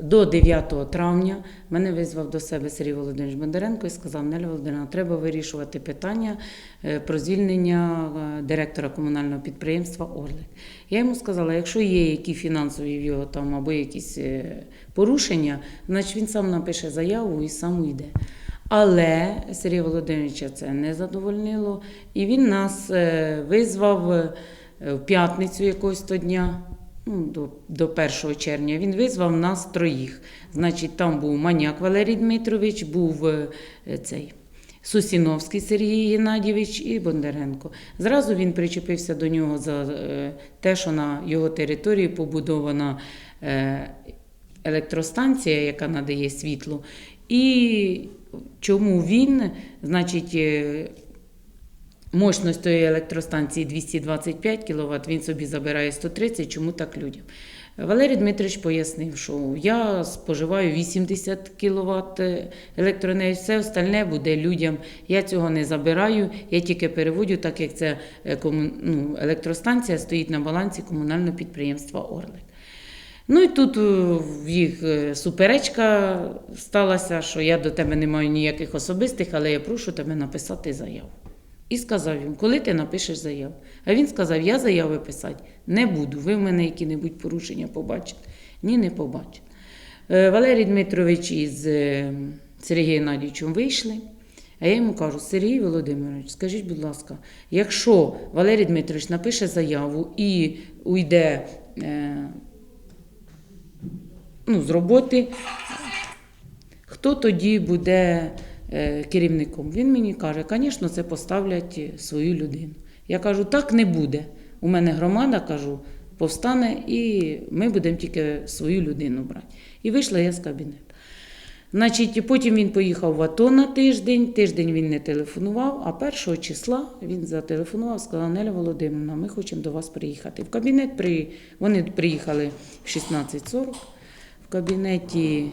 До 9 травня мене визвав до себе Сергій Володимирович Бондаренко і сказав: Неля Володимирівна, треба вирішувати питання е, про звільнення е, директора комунального підприємства Орлик. Я йому сказала, якщо є які фінансові його там або якісь е, порушення, значить він сам напише заяву і сам уйде. Але Сергія Володимировича це не задовольнило, і він нас визвав в п'ятницю якогось то дня. Ну, до, до 1 червня він визвав нас троїх. Значить, там був Маняк Валерій Дмитрович, був е, цей Сусіновський Сергій Геннадійович і Бондаренко. Зразу він причепився до нього за е, те, що на його території побудована е, електростанція, яка надає світло. І чому він, значить, Мощність електростанції 225 кВт, він собі забирає 130, чому так людям? Валерій Дмитрович пояснив, що я споживаю 80 кВт електроенергії, все остальне буде людям. Я цього не забираю, я тільки переводю, так як це е, ну, електростанція стоїть на балансі комунального підприємства Орлик. Ну і тут е, в їх е, суперечка сталася, що я до тебе не маю ніяких особистих, але я прошу тебе написати заяву. І сказав їм, коли ти напишеш заяву. А він сказав, я заяви писати не буду. Ви в мене які-небудь порушення побачите. Ні, не побачите. Е, Валерій Дмитрович із е, Сергієм Геннадійовичем вийшли. А я йому кажу, Сергій Володимирович, скажіть, будь ласка, якщо Валерій Дмитрович напише заяву і уйде е, ну, з роботи, хто тоді буде керівником? Він мені каже, звісно, це поставлять свою людину. Я кажу, так не буде. У мене громада, кажу, повстане, і ми будемо тільки свою людину брати. І вийшла я з кабінету. Значить, потім він поїхав в АТО на тиждень. Тиждень він не телефонував, а першого числа він зателефонував, сказав, Неля Володимирівна, ми хочемо до вас приїхати. В кабінет при... вони приїхали в 16.40. В кабінеті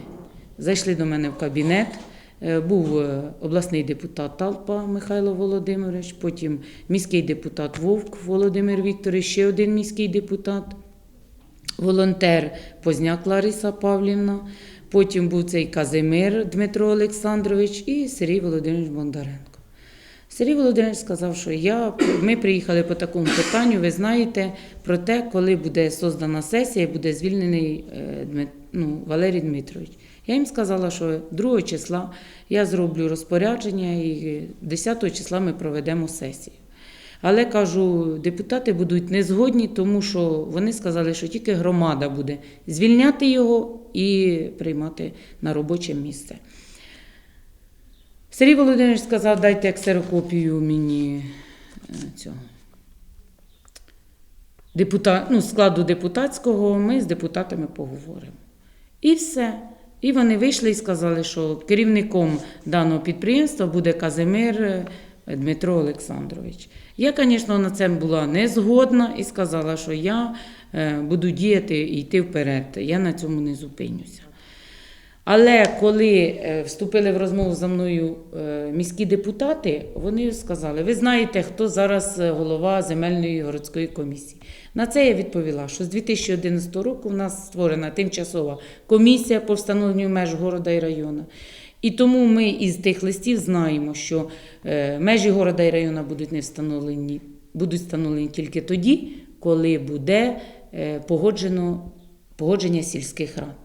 зайшли до мене в кабінет. Е, Був е, обласний депутат Талпа Михайло Володимирович, потім міський депутат Вовк Володимир Вікторович, ще один міський депутат волонтер Позняк Лариса Павлівна, потім був цей Казимир Дмитро Олександрович і Сергій Володимирович Бондаренко. Сергій Володимирович сказав, що я, ми приїхали по такому питанню, ви знаєте про те, коли буде создана сесія, буде звільнений е, ну, Валерій Дмитрович. Я їм сказала, що 2 числа я зроблю розпорядження і 10 числа ми проведемо сесію. Але кажу, депутати будуть не згодні, тому що вони сказали, що тільки громада буде звільняти його і приймати на робоче місце. Сергій Володимирович сказав, дайте ксерокопію мені е, цього. Депутат, ну, складу депутатського, ми з депутатами поговоримо. І все. І вони вийшли і сказали, що керівником даного підприємства буде Казимир е, Дмитро Олександрович. Я, звісно, на це була не згодна і сказала, що я е, буду діяти і йти вперед. Я на цьому не зупинюся. Але коли е, вступили в розмову за мною е, міські депутати, вони сказали: ви знаєте, хто зараз е, голова земельної городської комісії. На це я відповіла, що з 2011 року в нас створена тимчасова комісія по встановленню меж города і району. І тому ми із тих листів знаємо, що межі города і району будуть не встановлені, будуть встановлені тільки тоді, коли буде погоджено погодження сільських рад.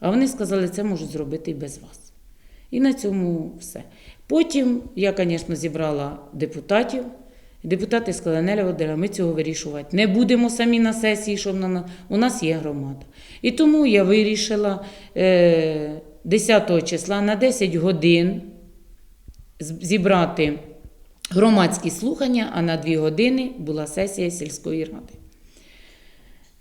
А вони сказали, це можуть зробити і без вас. І на цьому все. Потім я, звісно, зібрала депутатів. Депутати сказали, Неля Володимирівна, ми цього вирішувати не будемо самі на сесії, щоб на... у нас є громада. І тому я вирішила е, 10 числа на 10 годин зібрати громадські слухання, а на 2 години була сесія сільської ради.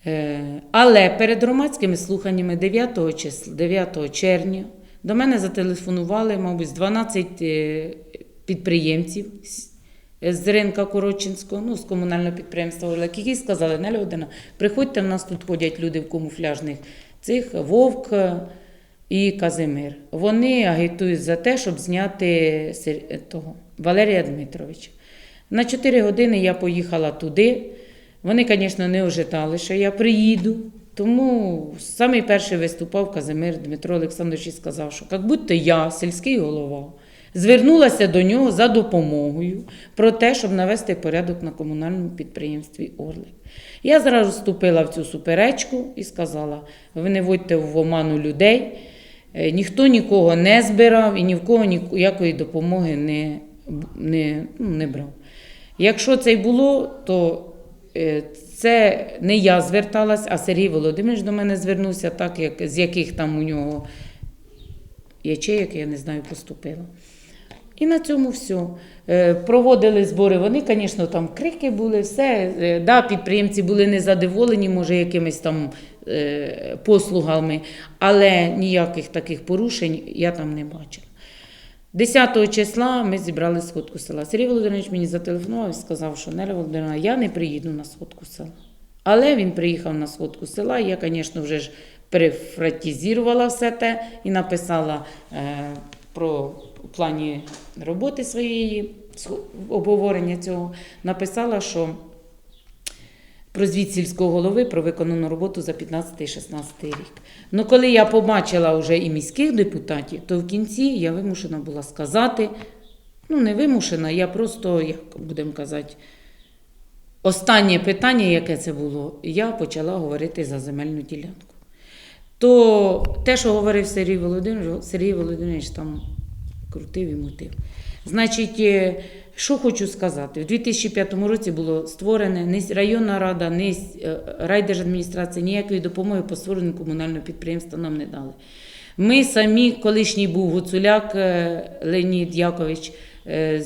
Е, Але перед громадськими слуханнями 9, числа, 9 червня до мене зателефонували, мабуть, з 12 е, підприємців з- ринка Коротчинського, ну, з комунального підприємства «Орлик», які сказали, Неля Водина, приходьте, в нас тут ходять люди в камуфляжних цих, Вовк і Казимир. Вони агітують за те, щоб зняти того, Валерія Дмитровича. На 4 години я поїхала туди. Вони, звісно, не ожидали, що я приїду. Тому самий перший виступав Казимир Дмитро Олександрович і сказав, що як будто я, сільський голова, звернулася до нього за допомогою про те, щоб навести порядок на комунальному підприємстві Орлик. Я зразу вступила в цю суперечку і сказала: ви не вводьте в оману людей, Е, ніхто нікого не збирав і ні в кого ніякої допомоги не, не, ну, не брав. Якщо це й було, то це не я зверталась, а Сергій Володимирович до мене звернувся, так як з яких там у нього ячеїк, я не знаю, поступила. І на цьому все. Е, Проводили збори. Вони, звісно, там крики були, все. Е, Да, підприємці були незадоволені, може, якимись там е, послугами, але ніяких таких порушень я там не бачила. 10 числа ми зібрали сходку села. Сергій Володимирович мені зателефонував і сказав, що Неля Володимирівна, я не приїду на сходку села. Але він приїхав на сходку села. Я, звісно, вже ж перефратізувала все те і написала е, про плані роботи своєї обговорення цього. Написала, що про звіт сільського голови про виконану роботу за 15-16 рік. Ну, коли я побачила вже і міських депутатів, то в кінці я вимушена була сказати, ну не вимушена, я просто, як будемо казати, останнє питання, яке це було, я почала говорити за земельну ділянку. То те, що говорив Сергій Володимирович, Сергій Володимирович там крутив і мутив. Значить, е, що хочу сказати, в 2005 році було створене ні районна рада, ні е, райдержадміністрація ніякої допомоги по створенню комунального підприємства нам не дали. Ми самі, колишній був Гуцуляк е, Леонід Якович, е,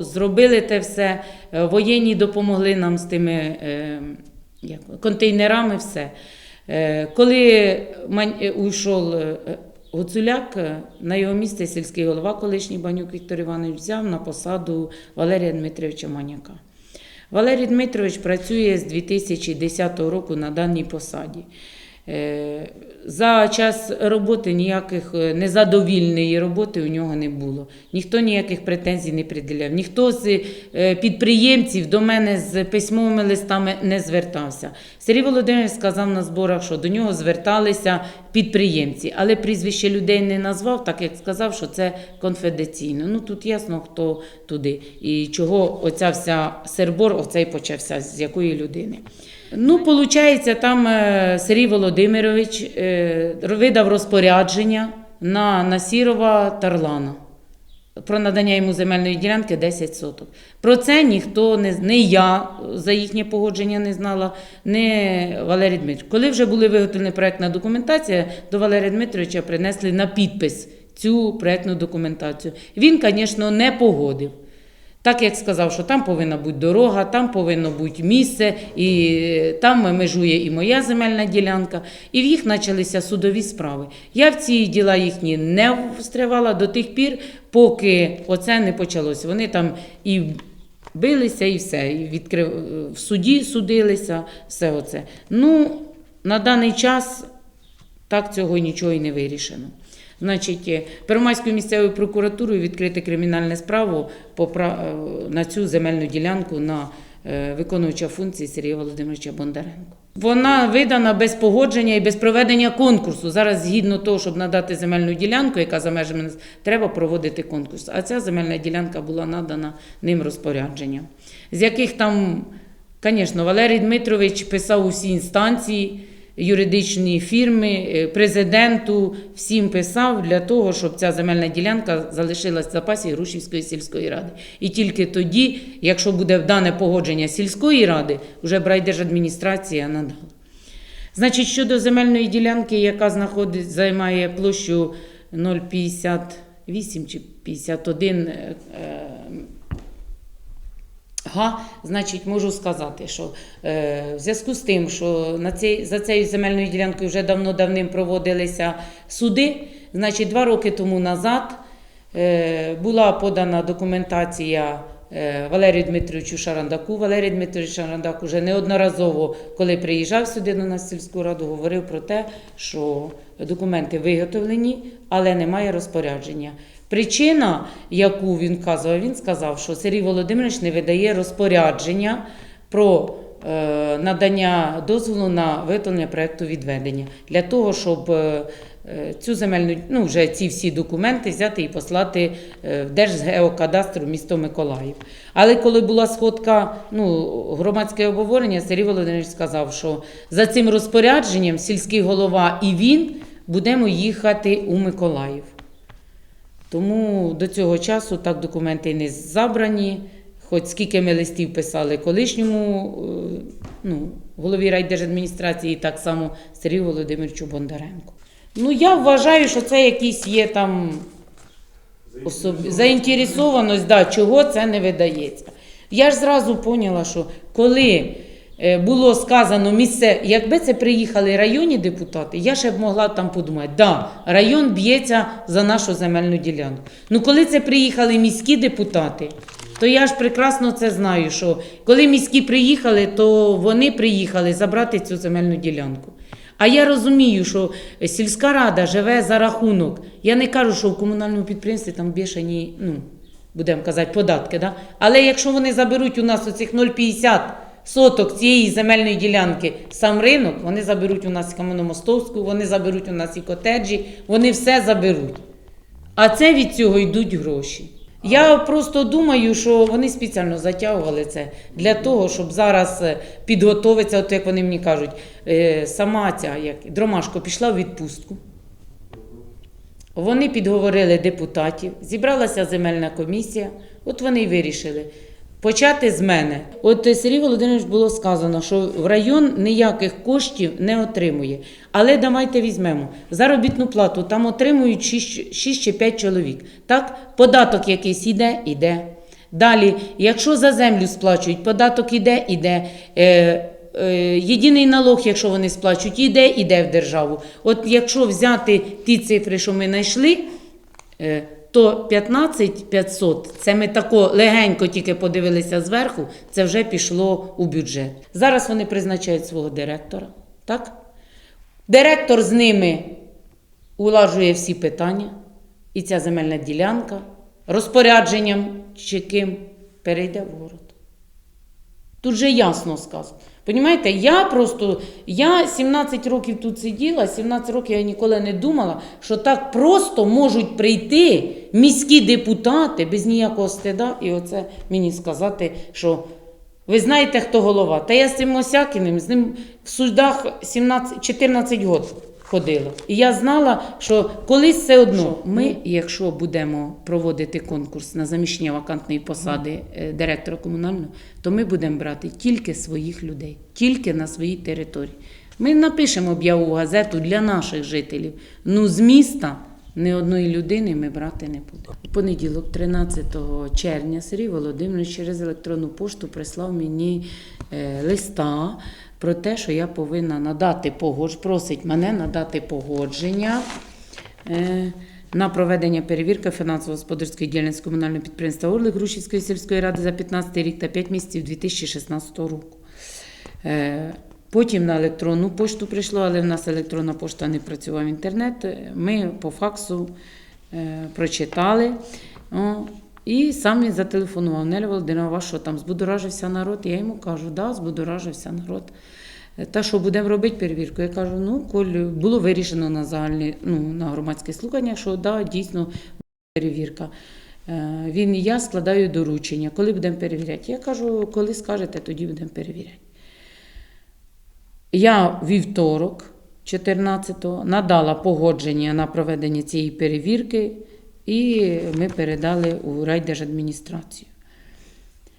зробили те все. Воєнні допомогли нам з тими контейнерами, все. Коли уйшов Гуцуляк, е, на його місце сільський голова, колишній Банюк Віктор Іванович, взяв на посаду Валерія Дмитровича Маняка. Валерій Дмитрович працює з 2010 року на даній посаді. Е, За час роботи ніяких е, незадовільної роботи у нього не було. Ніхто ніяких претензій не приділяв. Ніхто з е, підприємців до мене з письмовими листами не звертався. Сергій Володимирович сказав на зборах, що до нього зверталися підприємці, але прізвище людей не назвав, так як сказав, що це конфіденційно. Ну тут ясно, хто туди і чого оця вся сербор оцей почався, з якої людини. Ну, виходить, там е, Сергій Володимирович е, видав розпорядження на Насірова Тарлана про надання йому земельної ділянки 10 соток. Про це ніхто не не я за їхнє погодження не знала, не Валерій Дмитрович. Коли вже були виготовлені проектна документація, до Валерія Дмитровича принесли на підпис цю проектну документацію. Він, звісно, не погодив. Так як сказав, що там повинна бути дорога, там повинно бути місце, і там межує і моя земельна ділянка. І в їх почалися судові справи. Я в ці діла їхні не встрявала до тих пір, поки оце не почалося. Вони там і билися, і все. І відкрив... в суді судилися, все оце. Ну, на даний час так цього нічого і не вирішено. Значить, е, Первомайською місцевою прокуратурою відкрити кримінальну справу е, на цю земельну ділянку на е, виконувача функції Сергія Володимировича Бондаренко. Вона видана без погодження і без проведення конкурсу. Зараз, згідно того, щоб надати земельну ділянку, яка за межами нас, треба проводити конкурс. А ця земельна ділянка була надана ним розпорядженням. З яких там, звісно, Валерій Дмитрович писав усі інстанції юридичні фірми, е, президенту, всім писав для того, щоб ця земельна ділянка залишилась в запасі Грушівської сільської ради. І тільки тоді, якщо буде вдане погодження сільської ради, вже брайдержадміністрація надала. Значить, щодо земельної ділянки, яка знаходить, займає площу 0,58 чи 51 е, е, Га, значить, можу сказати, що е, в зв'язку з тим, що на цей, за цією земельною ділянкою вже давно-давним проводилися суди, значить, два роки тому назад е, була подана документація е, Валерію Дмитровичу Шарандаку. Валерій Дмитрович Шарандак уже неодноразово, коли приїжджав сюди на нас сільську раду, говорив про те, що документи виготовлені, але немає розпорядження. Причина, яку він вказував, він сказав, що Сергій Володимирович не видає розпорядження про е, надання дозволу на виготовлення проєкту відведення для того, щоб е, е, цю земельну, ну вже ці всі документи взяти і послати в Держгеокадастр в місто Миколаїв. Але коли була сходка, ну громадське обговорення, Сергій Володимирович сказав, що за цим розпорядженням сільський голова і він будемо їхати у Миколаїв. Тому до цього часу так документи не забрані. Хоч скільки ми листів писали колишньому е, ну, голові райдержадміністрації, так само Сергію Володимировичу Бондаренку. Ну, я вважаю, що це якісь є там особ... заінтересованість, да, чого це не видається. Я ж зразу поняла, що коли було сказано місце, якби це приїхали районні депутати, я ще б могла там подумати, да, район б'ється за нашу земельну ділянку. Ну коли це приїхали міські депутати, то я ж прекрасно це знаю, що коли міські приїхали, то вони приїхали забрати цю земельну ділянку. А я розумію, що сільська рада живе за рахунок. Я не кажу, що в комунальному підприємстві там більшені, ну, будемо казати, податки. Да? Але якщо вони заберуть у нас оцих 0,50 соток цієї земельної ділянки сам ринок, вони заберуть у нас і Кам'яномостовську, вони заберуть у нас і котеджі, вони все заберуть. А це від цього йдуть гроші. Я просто думаю, що вони спеціально затягували це для того, щоб зараз е, підготовитися, от як вони мені кажуть, е, сама ця як Дромашко пішла в відпустку. Вони підговорили депутатів, зібралася земельна комісія, от вони й вирішили. Почати з мене. От е, Сергій Володимирович було сказано, що в район ніяких коштів не отримує. Але давайте візьмемо заробітну плату. Там отримують 6, 6 чи 5 чоловік. Так, податок якийсь іде, іде. Далі, якщо за землю сплачують, податок іде, іде. Е, е, єдиний налог, якщо вони сплачують, іде, іде в державу. От якщо взяти ті цифри, що ми знайшли, е, то 15 500, це ми тако легенько тільки подивилися зверху, це вже пішло у бюджет. Зараз вони призначають свого директора, так? Директор з ними улажує всі питання, і ця земельна ділянка розпорядженням чи ким перейде в город. Тут же ясно сказано. Понімаєте, я просто, я 17 років тут сиділа, 17 років я ніколи не думала, що так просто можуть прийти міські депутати без ніякого стида, і оце мені сказати, що ви знаєте, хто голова. Та я з цим Осякіним, з ним в судах 17, 14 років ходила. І я знала, що колись все одно ми, якщо будемо проводити конкурс на заміщення вакантної посади е, директора комунального, то ми будемо брати тільки своїх людей, тільки на своїй території. Ми напишемо об'яву в газету для наших жителів. Ну, з міста ні одної людини ми брати не будемо. У понеділок, 13 червня, Сергій Володимирович через електронну пошту прислав мені е, листа про те, що я повинна надати погодження, просить мене надати погодження. е, На проведення перевірки фінансово-господарської діяльності комунального підприємства Орлик Грушівської сільської ради за 15 рік та 5 місяців 2016 року. Е, Потім на електронну пошту прийшло, але в нас електронна пошта не працював інтернет. Ми по факсу е, прочитали. І сам він зателефонував. Неля Володимирова, що там збудоражився народ? Я йому кажу, да, збудоражився народ. Та що будемо робити перевірку? Я кажу, ну, коль було вирішено на загальні, ну, на громадських слуханнях, що да, дійсно перевірка. Е, Він і я складаю доручення. Коли будемо перевіряти? Я кажу, коли скажете, тоді будемо перевіряти. Я вівторок, 14-го, надала погодження на проведення цієї перевірки, і ми передали у райдержадміністрацію.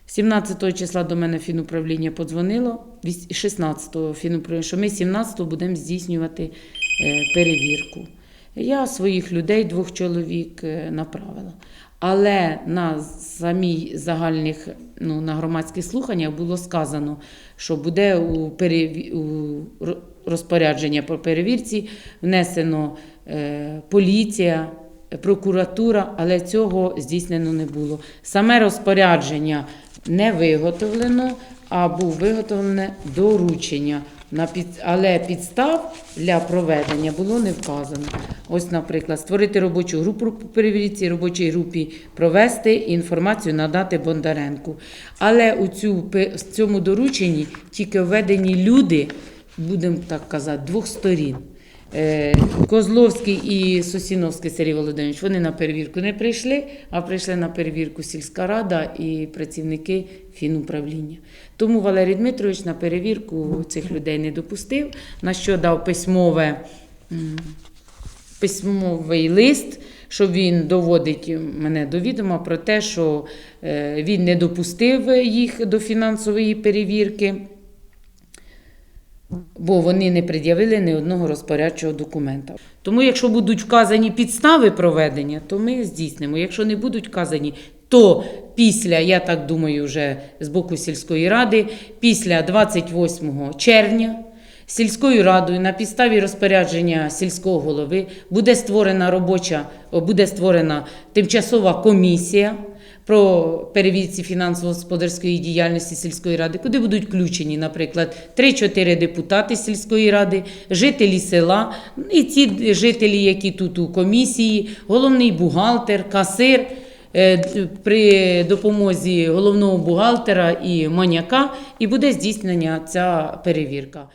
17 числа до мене фінуправління подзвонило, 16-го фінуправління, що ми 17-го будемо здійснювати е, перевірку. Я своїх людей, двох чоловік, е, направила. Але на самій загальних, ну, на громадських слуханнях було сказано, що буде у, переві... у розпорядження по перевірці внесено е, поліція, прокуратура, але цього здійснено не було. Саме розпорядження не виготовлено, а був виготовлене доручення. Але підстав для проведення було не вказано. Ось, наприклад, створити робочу групу по перевірці, робочій групі провести інформацію надати Бондаренку. Але у цю, в цьому дорученні тільки введені люди, будемо так казати, двох сторін. Е, Козловський і Сосіновський Сергій Володимирович, вони на перевірку не прийшли, а прийшли на перевірку сільська рада і працівники фінуправління. Тому Валерій Дмитрович на перевірку цих людей не допустив, на що дав письмове, письмовий лист, що він доводить мене до відома про те, що е, він не допустив їх до фінансової перевірки бо вони не пред'явили ні одного розпорядчого документа. Тому, якщо будуть вказані підстави проведення, то ми здійснимо. Якщо не будуть вказані, то після, я так думаю, вже з боку сільської ради, після 28 червня. Сільською радою на підставі розпорядження сільського голови буде створена робоча, буде створена тимчасова комісія про перевірці фінансово-господарської діяльності сільської ради, куди будуть включені, наприклад, 3-4 депутати сільської ради, жителі села, і ті жителі, які тут у комісії, головний бухгалтер, касир. Е, При допомозі головного бухгалтера і маняка, і буде здійснення ця перевірка.